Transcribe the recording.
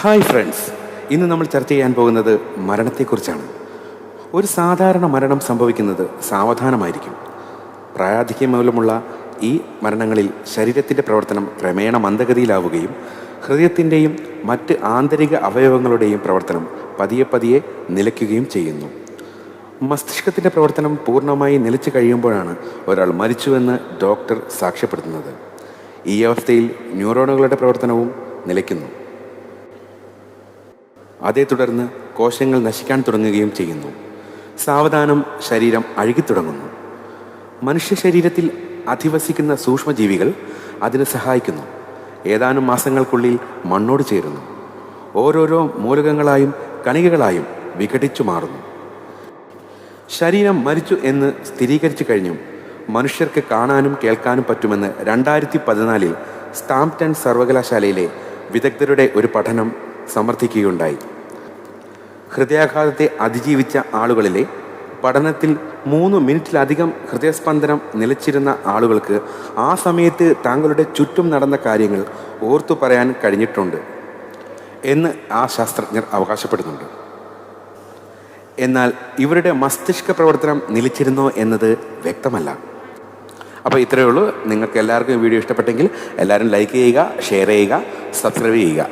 Hi friends ഇന്ന് നമ്മൾ ചർച്ച ചെയ്യാൻ പോകുന്നത് മരണത്തെക്കുറിച്ചാണ്. ഒരു സാധാരണ മരണം സംഭവിക്കുന്നത് സാവധാനമായിരിക്കും. പ്രായാധിക്യം മൂലമുള്ള ഈ മരണങ്ങളിൽ ശരീരത്തിന്റെ പ്രവർത്തനം ക്രമേണ മന്ദഗതിയിലാവുകയും ഹൃദയത്തിന്റെയും മറ്റ് ആന്തരിക അവയവങ്ങളുടെയും പ്രവർത്തനം പതിയെ പതിയെ നിലയ്ക്കുകയും ചെയ്യുന്നു. മസ്തിഷ്കത്തിന്റെ പ്രവർത്തനം പൂർണമായി നിലച്ചു കഴിയുമ്പോഴാണ് ഒരാൾ മരിച്ചുവെന്ന് ഡോക്ടർ സാക്ഷ്യപ്പെടുത്തുന്നത്. ഈ അവസ്ഥയിൽ ന്യൂറോണുകളുടെ പ്രവർത്തനവും നിലയ്ക്കുന്നു. അതേ തുടർന്ന് കോശങ്ങൾ നശിക്കാൻ തുടങ്ങുകയും ചെയ്യുന്നു. സാവധാനം ശരീരം അഴുകിത്തുടങ്ങുന്നു മനുഷ്യ ശരീരത്തിൽ അധിവസിക്കുന്ന സൂക്ഷ്മജീവികൾ അതിനെ സഹായിക്കുന്നു. ഏതാനും മാസങ്ങൾക്കുള്ളിൽ മണ്ണോട് ചേരുന്നു. ഓരോരോ മൂലകങ്ങളായും കണികകളായും വിഘടിച്ചു മാറുന്നു. ശരീരം മരിച്ചു എന്ന് സ്ഥിരീകരിച്ചു കഴിഞ്ഞും മനുഷ്യർക്ക് കാണാനും കേൾക്കാനും പറ്റുമെന്ന് രണ്ടായിരത്തി പതിനാലിൽ സ്റ്റാംപ്റ്റൺ സർവകലാശാലയിലെ വിദഗ്ധരുടെ ഒരു പഠനം സമർത്ഥിക്കുകയുണ്ടായി. ഹൃദയാഘാതത്തെ അതിജീവിച്ച ആളുകളിലെ പഠനത്തിൽ മൂന്ന് മിനിറ്റിലധികം ഹൃദയസ്പന്ദനം നിലച്ചിരുന്ന ആളുകൾക്ക് ആ സമയത്ത് താങ്കളുടെ ചുറ്റും നടന്ന കാര്യങ്ങൾ ഓർത്തു പറയാൻ കഴിഞ്ഞിട്ടുണ്ട് എന്ന് ആ ശാസ്ത്രജ്ഞർ അവകാശപ്പെടുന്നുണ്ട്. എന്നാൽ ഇവരുടെ മസ്തിഷ്ക പ്രവർത്തനം നിലച്ചിരുന്നോ എന്നത് വ്യക്തമല്ല. അപ്പോൾ ഇത്രയേ ഉള്ളൂ. നിങ്ങൾക്ക് എല്ലാവർക്കും വീഡിയോ ഇഷ്ടപ്പെട്ടെങ്കിൽ എല്ലാവരും ലൈക്ക് ചെയ്യുക ഷെയർ ചെയ്യുക സബ്സ്ക്രൈബ് ചെയ്യുക.